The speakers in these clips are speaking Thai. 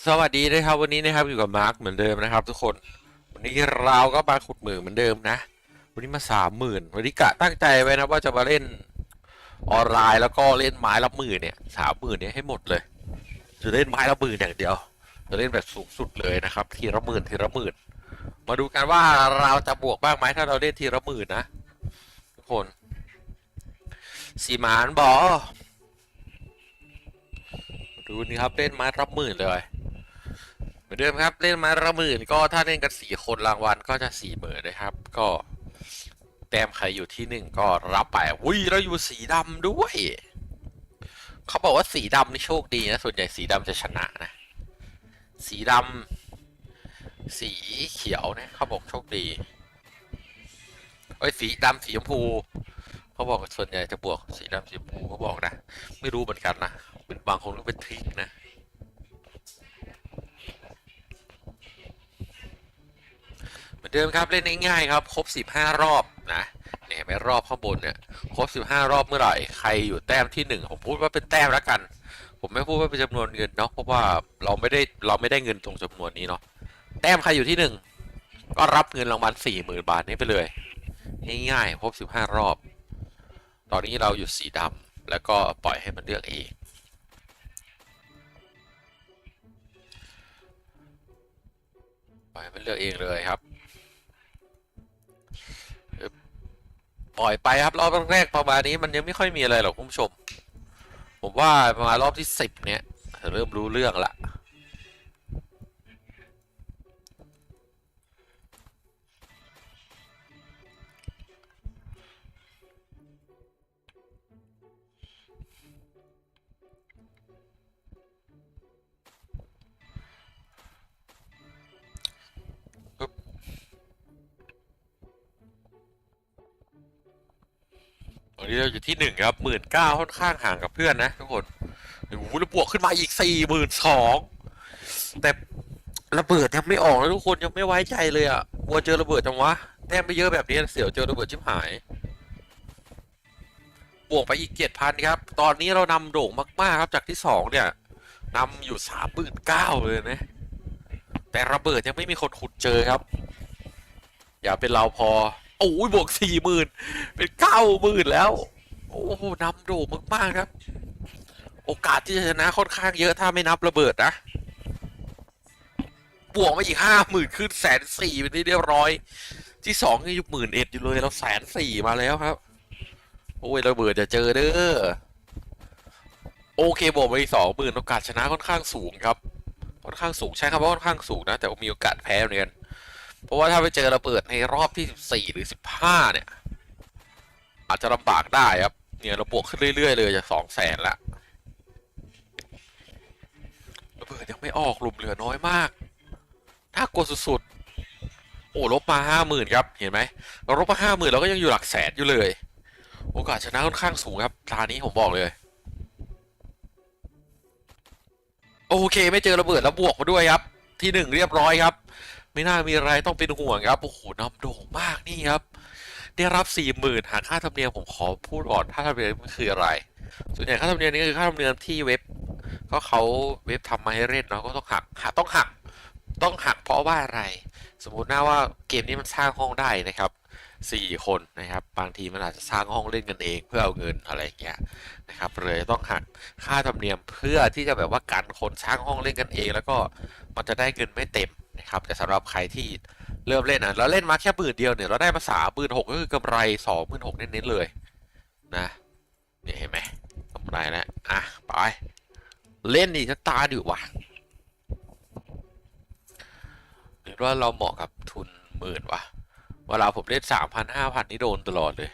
สวัสดีนะครับวันนี้นะครับอยู่กับมาร์คเหมือนเดิมนะครับ ทุกคนวันนี้เราก็มาขุดหมื่นเหมือนเดิมนะ วันนี้มาสามหมื่นวันนี้กะตั้งใจไว้นะว่าจะมาเล่นออนไลน์แล้วก็เล่นไม้ละหมื่นเนี่ยสามหมื่นเนี่ยให้หมดเลย จะเล่นไม้ละหมื่นอย่างเดียว จะเล่นแบบสูงสุดเลยนะครับ ทีละหมื่นทีละหมื่นมาดูกันว่าเราจะบวกบ้างไหมถ้าเราเล่นทีละหมื่นนะทุกคนสีหมานบอดูนี่ครับเล่นไม้รับหมื่นเลย มือนเดิมครับเล่นม้รับหมื่นก็ถ้าเล่นกันสี่คนรางวัลก็จะสี่หมื่นนะครับ ก็ แต้มใครอยู่ที่หนึ่งก็รับไปอุ้ยเราอยู่สีดำด้วย เขาบอกว่าสีดำนี่โชคดีนะส่วนใหญ่สีดำจะชนะนะ สีดำสีเขียวเนี่ยเขาบอกโชคดีเอ้สีดำสีชมพูเขาบอกส่วนใหญ่จะบวกสีดำสีชมพูเขาบอกนะ ไม่รู้เหมือนกันนะเป็นบางคนก็เป็นทริกนะ เดิมครับเล่นง่ายๆครับครบ 15 รอบนะเนี่ยไม่รอบข้างบนเนี่ยครบ 15 รอบเมื่อไหร่ใครอยู่แต้มที่ 1 ผมพูดว่าเป็นแต้มแล้วกัน ผมไม่พูดว่าเป็นจำนวนเงินเนาะเพราะว่าเราไม่ได้เราไม่ได้เงินตรงจำนวนนี้เนาะแต้มใครอยู่ที่ 1 ก็รับเงินรางวัล40,000 บาทนี้ไปเลย ง่ายๆครบ 15 รอบ ตอนนี้เราอยู่สีดำแล้วก็ปล่อยให้มันเลือกเองปล่อยให้มันเลือกเองเลยครับ ล่อยไปครับรอบแรกประมาณนี้มันยังไม่ค่อยมีอะไรหรอกคุณผู้ชม ผมว่าประมาณรอบที่สิบเนี้ยเริ่มรู้เรื่องละ ตอนนี้เราอยู่ที่หนึ่งครับหมื่นเก้าค่อนข้างห่างกับเพื่อนนะทุกคนโอ้โหแล้วบวกขึ้นมาอีกสี่หมื่นสองแต่ระเบิดยังไม่ออกเลยทุกคนยังไม่ไว้ใจเลยอะกลัวเจอระเบิดจังวะแต้มไปเยอะแบบนี้เสียวเจอระเบิดชิบหาย บวกไปอีกเจ็ดพันครับ ตอนนี้เรานำโด่งมากๆครับจากที่สองเนี่ยนำอยู่สามหมื่นเก้าเลยนะ แต่ระเบิดยังไม่มีคนขุดเจอครับ อย่าเป็นเราพอ โอ้ยบวกสี่หมื่นเป็นเก้าหมื่นแล้ว โอ้โหนำโด่งมาก ๆ ครับ โอกาสที่จะชนะค่อนข้างเยอะถ้าไม่นับระเบิดนะ บวกมาอีกห้าหมื่นขึ้นแสนสี่เป็นที่เรียบร้อย ที่สองยังอยู่หมื่นเอ็ดอยู่เลยเราแสนสี่มาแล้วครับ โอ้ยระเบิดจะเจอเด้อโอเคบวกไปอีกสองหมื่นโอกาสชนะค่อนข้างสูงครับ ค่อนข้างสูงใช่ครับว่าค่อนข้างสูงนะ แต่มีโอกาสแพ้เหมือนกัน ราะว่าถ้าไปเจอระเบิดในรอบที่ 14 หรือ 15 เนี่ย อาจจะลำบากได้ครับ เนี่ยเราบวกขึ้นเรื่อย ๆ เลยจาก2แสนละระเบิดยังไม่ออกหลุมเหลือน้อยมากถ้ากดสุดๆ โอ้ลบมา50,000ครับ เห็นไหมเราลบมา50,000เราก็ยังอยู่หลักแสนอยู่เลย โอกาสชนะค่อนข้างสูงครับตานี้ผมบอกเลย โอเคไม่เจอระเบิดแล้วบวกมาด้วยครับ ที่หนึ่งเรียบร้อยครับ ไม่น่ามีอะไรต้องเป็นห่วงครับโอ้โหนำโด่งมากนี่ครับ ได้รับสี่หมื่นหากค่าธรรมเนียมผมขอพูดก่อนค่าธรรมเนียมมันคืออะไร ส่วนใหญ่ค่าธรรมเนียมนี่คือค่าธรรมเนียมที่เว็บ ก็เขาเว็บทำมาให้เล่นเนาะก็ต้องหักหักต้องหัก ต้องหักเพราะว่าอะไร สมมุติหน้าว่าเกมนี้มันสร้างห้องได้นะครับสี่คนนะครับบางทีมันอาจจะสร้างห้องเล่นกันเองเพื่อเอาเงินอะไรอย่างเงี้ยนะครับเลยต้องหักค่าธรรมเนียมเพื่อที่จะแบบว่ากันคนสร้างห้องเล่นกันเอง แล้วก็มันจะได้เงินไม่เต็ม นะครับแต่สำหรับใครที่เริ่มเล่นนะเราเล่นมาแค่หมื่นเดียวเนี่ยเราได้มาสามหมื่นหกก็คือกำไรสองหมื่นหกเน้นๆเลยนะเนี่ยเห็นไหมกำไรแล้วอะไปเล่นอีกสักตาดิวะหรือว่าเราเหมาะกับทุนหมื่นวะเวลาผมเล่นสามพันห้าพันนี่โดนตลอดเลย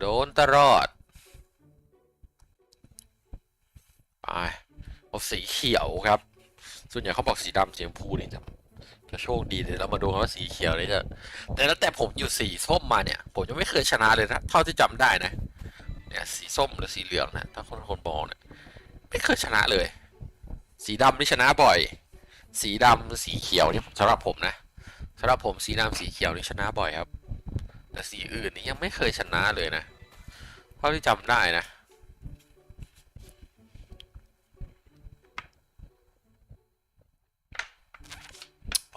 โดนตลอด เอาสีเขียวครับ ส่วนใหญ่เขาบอกสีดำสีชมพูนี่จะจะโชคดีเลยเรามาดูกันว่าสีเขียวนี่จะแต่แล้วแต่ผมอยู่สีส้มมาเนี่ย ผมยังไม่เคยชนะเลยนะเท่าที่จำได้นะเนี่ยสีส้มหรือสีเหลืองนะถ้าคนคนมองเนี่ยไม่เคยชนะเลย สีดำนี่ชนะบ่อย สีดำสีเขียวนี่สำหรับผมนะสำหรับผมสีดำสีเขียวนี่ชนะบ่อยครับ แต่สีอื่นนี่ยังไม่เคยชนะเลยนะเท่าที่จำได้นะ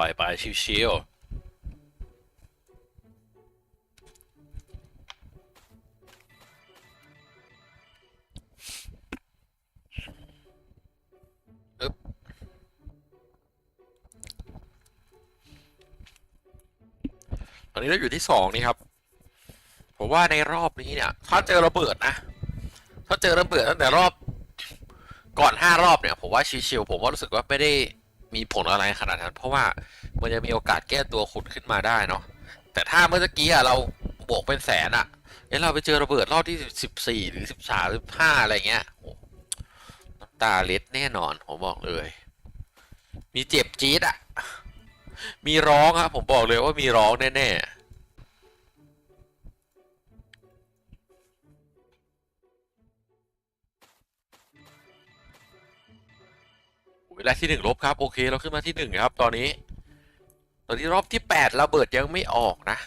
ล่อยไปชิวๆตอนนี้เราอยู่ที่สองนี่ครับ ผมว่าในรอบนี้เนี่ย ถ้าเจอระเบิดนะ ถ้าเจอระเบิดตั้งแต่รอบก่อนห้ารอบเนี่ย ผมว่าชิวๆผมว่ารู้สึกว่าไม่ได้ มีผลอะไรขนาดนั้น เพราะว่ามันจะมีโอกาสแก้ตัวขุดขึ้นมาได้เนาะแต่ถ้าเมื่อกี้อะเราบวกเป็นแสนอะเอ้เราไปเจอระเบิดรอบที่สิบสี่หรือสิบสามสิบห้าอะไรเงี้ยน้ำตาเล็ดแน่นอนผมบอกเลย มีเจ็บจี๊ดอะมีร้องครับผมบอกเลยว่ามีร้องแน่ๆ เวลาที่หนึ่งลบครับ โอเค เราขึ้นมาที่หนึ่งครับ ตอนนี้ ตอนนี้รอบที่แปดระเบิดยังไม่ออกนะ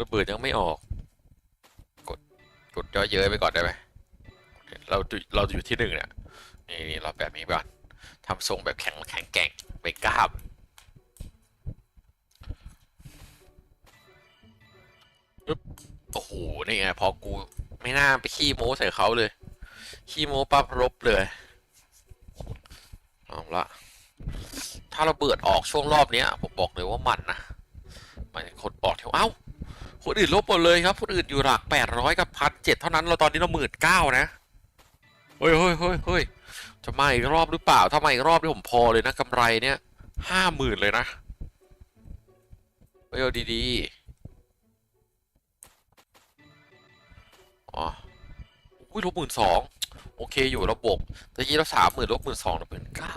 ระเบิดยังไม่ออก กดกดย่อเย้ยไปก่อนได้ไหมเราเราอยู่ที่หนึ่งเนี่ยนี่นี่เราแบบนี้ก่อนทำทรงแบบแข็งแข็งแกร่งไปกล้ามอึ๊บโอ้โห นี่ไง พอกูไม่น่าไปขี้โม้ใส่เขาเลย ขี้โม้ปั๊บรบเลย เอาละถ้าเราเบิดออกช่วงรอบเนี้ย ผมบอกเลยว่ามันนะหมายคนปอดเที่ยวเอ้าคนอื่นลบหมดเลยครับ คนอื่นอยู่หลักแปดร้อยกับพันเจ็ดเท่านั้นเราตอนนี้เราหมื่นเก้านะเฮ้ยเฮ้ยเฮ้ยเฮ้ยจะมาอีกรอบหรือเปล่า ถ้ามาอีกรอบนี่ผมพอเลยนะกำไรเนี่ยห้าหมื่นเลยนะเฮ้ยเอาดีๆอ๋ออุ้ยลบหมื่นสอง เคอยู่ระบบตะกี้เราสามหมื่นลบหมื่นสองหมื่นเก้า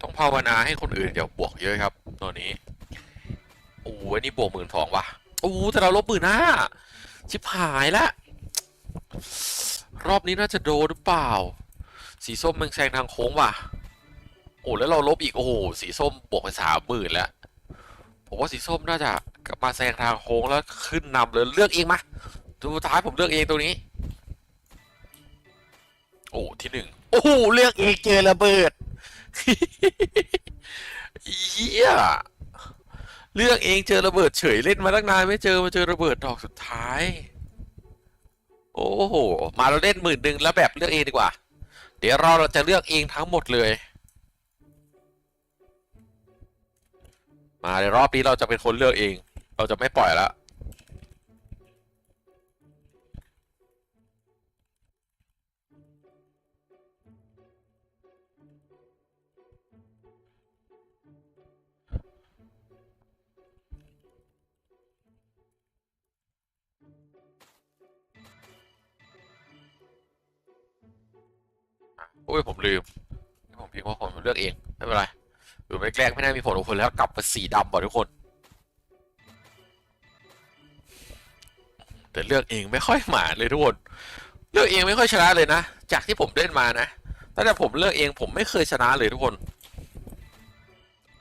ต้องภาวนาให้คนอื่นอย่าบวกเยอะครับตอนนี้โอ้ยนี่บวกหมื่นสองว่ะโอ้แต่เราลบหมื่นห้าชิบหายละรอบนี้น่าจะโดนหรือเปล่า สีส้มมันแซงทางโค้งว่ะ โอ้แล้วเราลบอีกโอ้โหสีส้มบวกไปสามหมื่นแล้วผมว่าสีส้มน่าจะกลับมาแซงทางโค้งแล้วขึ้นนำเลยเลือกเองมาสุดท้ายผมเลือกเองตรงนี้ โอ้ที่หนึ่งโอ้โหเลือกเองเจอระเบิดเยี่ยเลือกเองเจอระเบิดเฉยเล่นมาตั้งนานไม่เจอมาเจอระเบิดดอกสุดท้าย โอ้โห มาเราเล่นหมื่นหนึ่งแล้วแบบเลือกเองดีกว่า เดี๋ยวเราเราจะเลือกเองทั้งหมดเลย มาในรอบนี้เราจะเป็นคนเลือกเอง เราจะไม่ปล่อยแล้ว โอ้ยผมลืมผมพิมพ์ว่าผมเลือกเอง ไม่เป็นไรหรือไม่แกล้งไม่น่ามีผลกับคนแล้วกลับมาสีดำบ่ทุกคน แต่เลือกเองไม่ค่อยหมาเลยทุกคน เลือกเองไม่ค่อยชนะเลยนะ จากที่ผมเล่นมานะตั้งแต่ผมเลือกเองผมไม่เคยชนะเลยทุกคน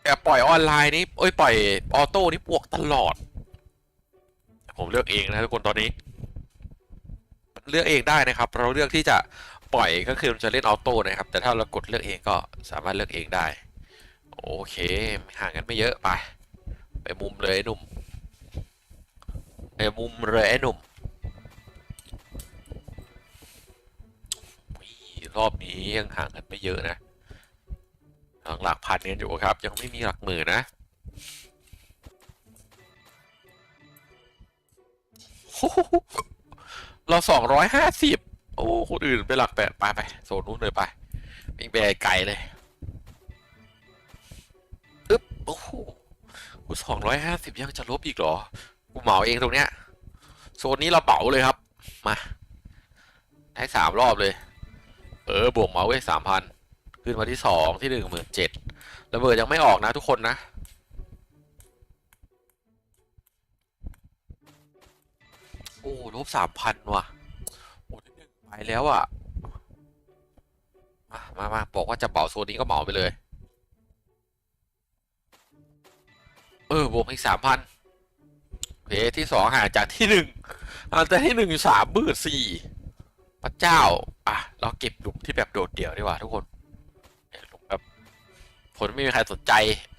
แต่ปล่อยออนไลน์นี่โอ้ยปล่อยออโต้นี่บวกตลอด ผมเลือกเองนะทุกคนตอนนี้ เลือกเองได้นะครับ เราเลือกที่จะ ปล่อยก็คือมันจะเล่นออโต้นะครับ แต่ถ้าเรากดเลือกเองก็สามารถเลือกเองได้ โอเคห่างกันไม่เยอะไป ไปมุมเลยไอ้หนุ่ม ไปมุมเลยไอ้หนุ่มรอบนี้ยังห่างกันไม่เยอะนะหลักหลักพันกันอยู่ครับ ยังไม่มีหลักหมื่นนะเราสองร้อยห้าสิบ โอ้คนอื่นไปหลักแปดไปไปโซนนู้นเลยไปวิ่งไปไกลเลยอึ๊บโอ้โหกูสองร้อยห้าสิบยังจะลบอีกเหรอ กูเหมาเองตรงเนี้ย โซนนี้เราเป๋าเลยครับ มา ได้สามรอบเลย เออบวกเหมาไว้สามพันขึ้นมาที่สองที่หนึ่งหมื่นเจ็ดระเบิดยังไม่ออกนะทุกคนนะโอ้ลบสามพันว่ะ แล้วอะ มา มา บอกว่าจะเหมาโซนนี้ก็เหมาไปเลย เออบวกอีกสามพันเพที่สองห่างจากที่หนึ่งห่างจากที่หนึ่งอยู่สามหมื่นสี่พระเจ้า อะ เราเก็บหลุมที่แบบโดดเดี่ยวดีกว่าทุกคนหลุมแบบผลไม่มีใครสนใจ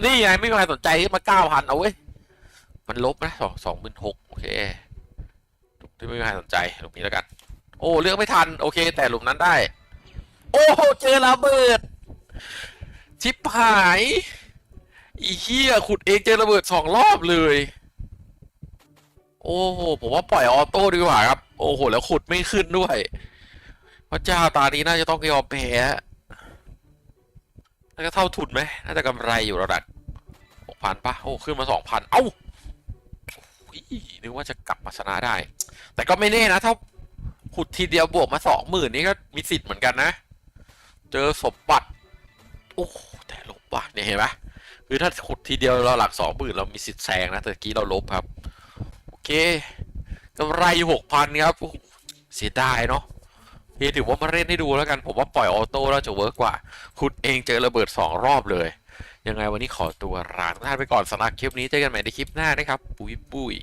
นี่ไงไม่มีใครสนใจที่มาเก้าพันเอาเว้ย มันลบนะสองสองหมื่นหกโอเคหลุมที่ไม่มีใครสนใจหลุมนี้แล้วกัน โอ้เลือกไม่ทัน โอเค แต่หลุมนั้นได้ โอ้เจอระเบิด ชิปหายอีเหี้ยขุดเองเจอระเบิดสองรอบเลย โอ้โหผมว่าปล่อยออโต้ดีกว่าครับ โอ้โห แล้วขุดไม่ขึ้นด้วยพระเจ้าตานี้น่าจะต้องยอมแพ้น่าจะเท่าทุนไหมน่าจะกำไรอยู่ระดับหกพันปะโอ้ขึ้นมาสองพันเอ้านึกว่าจะกลับมาชนะได้ แต่ก็ไม่แน่นะถ้า ขุดทีเดียวบวกมาสองหมื่นนี่ก็มีสิทธิ์เหมือนกันนะ เจอสมบัติ โอ้แต่ลบว่ะเนี่ยเห็นปะคือถ้าขุดทีเดียวเราหลักสองหมื่นเรามีสิทธิ์แซงนะแต่กี้เราลบครับ โอเคกำไรหกพันครับเสียดายเนาะพี่ถือว่ามาเล่นให้ดูแล้วกัน ผมว่าปล่อยออโต้แล้วจะเวิร์กกว่าคุณเองเจอระเบิดสองรอบเลย ยังไงวันนี้ขอตัวลาทุกท่านไปก่อนสำหรับคลิปนี้เจอกันใหม่ในคลิปหน้านะครับ ปุยปุย